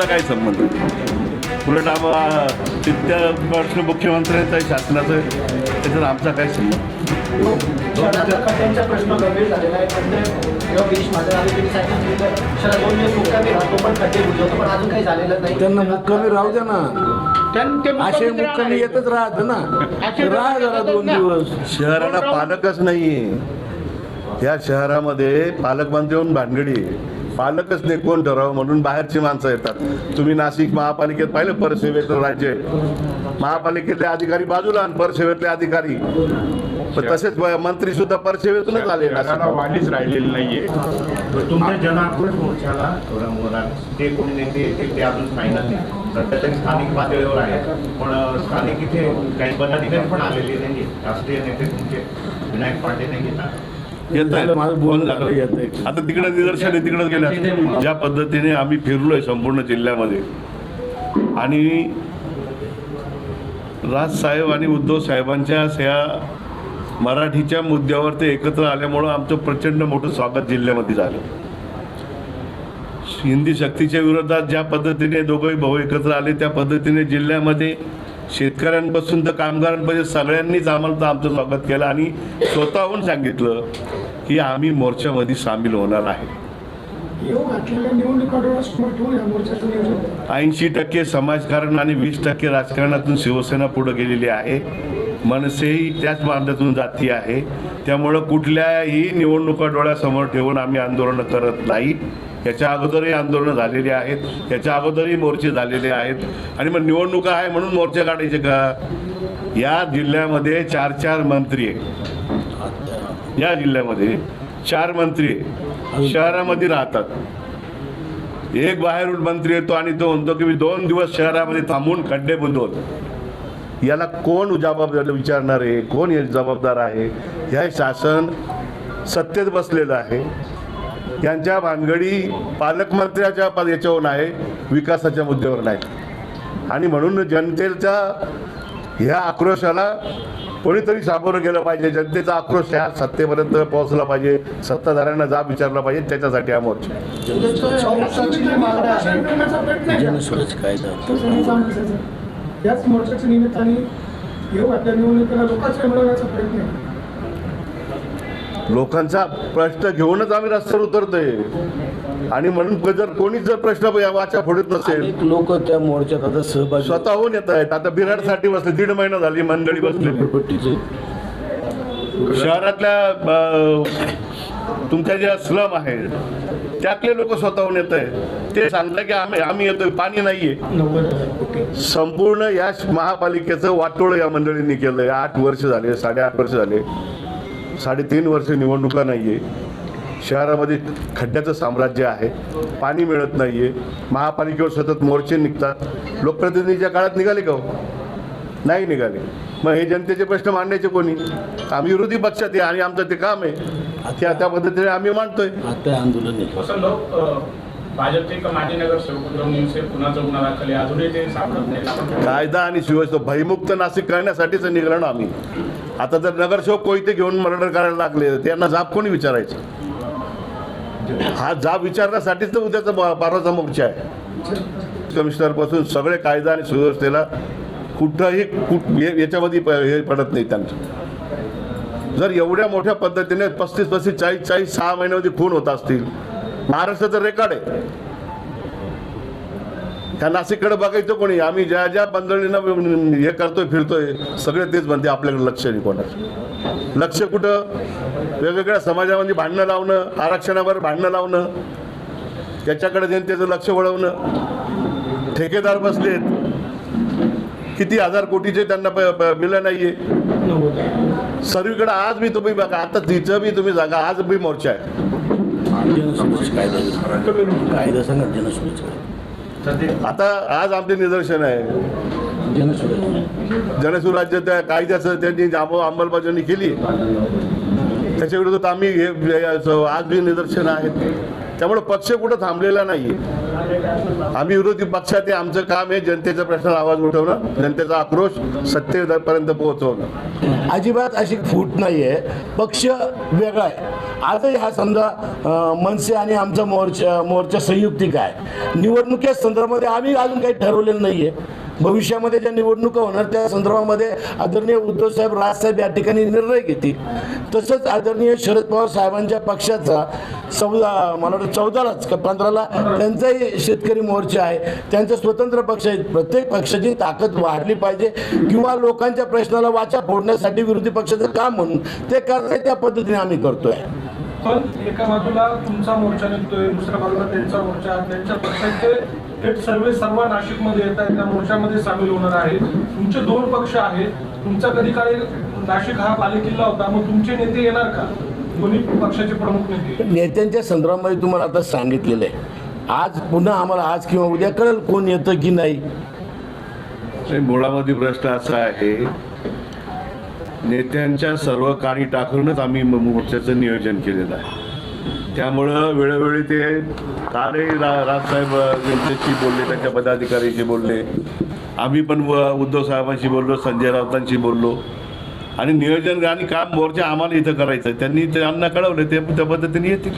काय संबंध? उलट आम्हाला तिथल्या प्रश्न मुख्यमंत्र्यांचा आहे, शासनाचं आहे. त्याच्यात आमचा काय संबंध? त्यांनी मुक्कामी राहतो पण खड्डे बुजवतो पण अजून काही झालेलं नाही. त्यांना मुक्कामी राहू द्या ना. असे मुक्कामी येतच राहत ना. राहा जरा दोन दिवस. शहराला पालकच नाहीये. या शहरामध्ये पालकमंत्री येऊन भानगडी आहे. पालकच नाही कोण ठरावं म्हणून बाहेरची माणसं येतात. तुम्ही नाशिक महापालिकेत पाहिलं परसेवेतलं राज्य. महापालिकेतले अधिकारी बाजूला आणि परसेवेतले अधिकारी. पण तसेच मंत्री सुद्धा परसेवेतूनच आले वाढीच राहिलेली नाहीये. तुमच्या मोर्चाला ते कोणी नेते येतील ते अजून फायनल नाही सध्या तरी स्थानिक पातळीवर आहे पण स्थानिक इथे काही पदाधिकारी पण आलेले नाही राष्ट्रीय नेते तुमचे विनायक पांडे नाही येतात येत आहे. माझं येत आहे. आता तिकडे निदर्शन आहे तिकडे गेल्या ज्या पद्धतीने आम्ही फिरलोय संपूर्ण जिल्ह्यामध्ये. आणि राजसाहेब आणि उद्धव साहेबांच्या या मराठीच्या मुद्द्यावर ते एकत्र आल्यामुळं आमचं प्रचंड मोठं स्वागत जिल्ह्यामध्ये झालं. हिंदी सक्तीच्या विरोधात ज्या पद्धतीने दोघंही भाऊ एकत्र आले त्या पद्धतीने जिल्ह्यामध्ये शेतकऱ्यांपासून तर कामगारांपर्यंत सगळ्यांनीच आम्हाला तर आमचं स्वागत केलं आणि स्वतःहून सांगितलं की आम्ही मोर्चामध्ये सामील होणार आहे. ऐंशी टक्के समाजकारण आणि वीस टक्के राजकारणातून शिवसेना पुढे गेलेली आहे. मनसेही त्याच मार्गातून जाती आहे. त्यामुळं कुठल्याही निवडणुका डोळ्यासमोर ठेवून आम्ही आंदोलनं करत नाही. याच्या अगोदरही आंदोलनं झालेली आहेत. याच्या अगोदरही मोर्चे झालेले आहेत. आणि मग निवडणुका आहे म्हणून मोर्चे काढायचे का? या जिल्ह्यामध्ये चार चार मंत्री आहे या जिल्ह्यामध्ये चार मंत्री शहरामध्ये राहतात. एक बाहेरून मंत्री येतो आणि तो म्हणतो की मी दोन दिवस शहरामध्ये थांबून खड्डे बुंदवतो याला कोण जबाबदार विचारणार आहे? कोण जबाबदार आहे? हे शासन सत्तेत बसलेलं आहे. यांच्या भानगडी पालकमंत्र्याच्या पद- याच्यावर आहे विकासाच्या मुद्द्यावर नाही. आणि म्हणून जनतेच्या ह्या आक्रोशाला कोणीतरी सामोरं गेलं पाहिजे. जनतेचा आक्रोश ह्या सत्तेपर्यंत पोहोचला पाहिजे. सत्ताधाऱ्यांना जाब विचारला पाहिजे. त्याच्यासाठी हा मोर्चा याच मोर्चाच्या निमित्ताने येऊ आपल्या निवडणुकीला लोकांच्या मिळवण्याचा प्रयत्न आहे. लोकांचा प्रश्न घेऊनच आम्ही रस्त्यावर उतरतोय. आणि म्हणून जर कोणीच जर प्रश्न वाचा फोडत नसेल. लोक त्या मोर्चात आता सहभागी स्वतःहून येत आहेत. आता बिराडसाठी बसले दीड महिना झाली मंडळी झोपडपट्टीचे शहरातल्या तुमच्या ज्या स्लम आहेत त्यातले लोक स्वतःहून येत आहेत. ते सांगतात की आम्ही आम्ही येतोय पाणी नाहीये. संपूर्ण या महापालिकेचं वाटोळं या मंडळींनी केलं आठ वर्ष झाले साडेआठ वर्ष झाले. साडेतीन वर्ष निवडणुका नाहीये. शहरामध्ये खड्ड्याचं साम्राज्य आहे. पाणी मिळत नाहीये. महापालिकेवर सतत मोर्चे निघतात. लोकप्रतिनिधीच्या काळात निघाले का हो? नाही निघाले. मग हे जनतेचे प्रश्न मांडायचे कोणी? आम्ही विरोधी पक्षात आहे आणि आमचं ते काम आहे. त्या त्या पद्धतीने आम्ही मांडतोय. आता आंदोलन आहे. आहे नाही कायदा आणि सुव्यवस्था भयमुक्त नाशिक करण्यासाठीच निघालो ना आम्ही. आता जर नगरसेवक कोयते घेऊन मर्डर करायला लागले त्यांना जाब कोणी विचारायचं? हा जाब विचारण्यासाठीच तर उद्याचा ब- मोर्चा आहे. कमिशनरपासून सगळे कायदा आणि सुव्यवस्थेला कुठंही कुठ हे- याच्यामध्ये प- हे पडत नाही त्यांचं. जर एवढ्या मोठ्या पद्धतीने पस्तीस पस्तीस चाळीस चाळीस सहा महिन्यामध्ये खून होत असतील महाराष्ट्राचं रेकॉर्ड आहे. त्या नाशिककडे बघायचं कोणी? आम्ही ज्या ज्या बंदळीनं हे करतोय फिरतोय सगळे तेच म्हणते आपल्याकडे लक्ष नाही कोणाचं. लक्ष कुठं? वेगवेगळ्या समाजामध्ये भांडणं लावणं आरक्षणावर भांडणं लावणं त्याच्याकडे जनतेचं लक्ष वळवणं. ठेकेदार बसलेत. किती हजार कोटीचे त्यांना प- प- बिलं नाहीये. सर्वीकडे आज मी तुम्ही बघा आता तिचं बी तुम्ही सांगा आज बी मोर्चा आहे. आता आज आमचे निदर्शन आहे. जनसुराज्य त्या कायद्याचं त्यांनी अंमलबजावणी केली. त्याच्या विरोधात आम्ही हे आज बी निदर्शन आहेत. त्यामुळे पक्ष कुठं थांबलेला नाही आम्ही विरोधी पक्षात आहे आमचं काम आहे जनतेच्या प्रश्नाला आवाज उठवणं जनतेचा आक्रोश सत्तेपर्यंत पोहोचवणं. अजिबात अशी फूट नाहीये. पक्ष वेगळा आहे. आजही हा समजा मनसे आणि आमचा मोर्चा मोर्चा संयुक्तिक आहे. निवडणुकीच्या संदर्भामध्ये आम्ही अजून काही ठरवलेलं नाहीये. भविष्यामध्ये ज्या निवडणुका होणार त्या संदर्भामध्ये आदरणीय उद्धवसाहेब राजसाहेब या ठिकाणी निर्णय घेतील. तसंच आदरणीय शरद पवार साहेबांच्या पक्षाचा चौदा मला वाटतं चौदालाच का पंधराला त्यांचाही शेतकरी मोर्चा आहे. त्यांचा स्वतंत्र पक्ष आहे. प्रत्येक पक्षाची ताकद वाढली पाहिजे किंवा लोकांच्या प्रश्नाला वाचा फोडण्यासाठी विरोधी पक्षाचं काम म्हणून. ते करताय त्या पद्धतीने आम्ही करतोय. पण एका बाजूला तुमचा मोर्चा निघतोय दुसऱ्या बाजूला त्यांचा मोर्चा त्यांच्या पक्षाचे थेट सर्वे सर्व नाशिकमध्ये येत आहेत त्या मोर्चामध्ये सामील होणार आहेत. तुमचे दोन पक्ष आहेत. तुमचा कधी काळी नाशिक हा बालेकिल्ला होता मग तुमचे नेते येणार का? दोन्ही पक्षाचे प्रमुख नेते? नेत्यांच्या संदर्भामध्ये तुम्हाला आता सांगितलेलं आहे. आज पुन्हा आम्हाला आज किंवा उद्या कळेल कोण येतं की नाही. नाही, मुळामध्ये प्रश्न असा आहे नेत्यांच्या सर्व काळी टाकूनच आम्ही मोर्चाचं नियोजन केलेलं आहे. त्यामुळं वेळोवेळी ते कालही रा राजसाहेब यांच्याशी बोलले त्यांच्या पदाधिकाऱ्यांशी बोलले. आम्ही पण व- उद्धव साहेबांशी बोललो संजय राऊतांशी बोललो. आणि नियोजन आणि काम मोर्चा आम्हाला इथं करायचं त्यांनी त्यांना कळवलं ते त्या पद्धतीने येतील.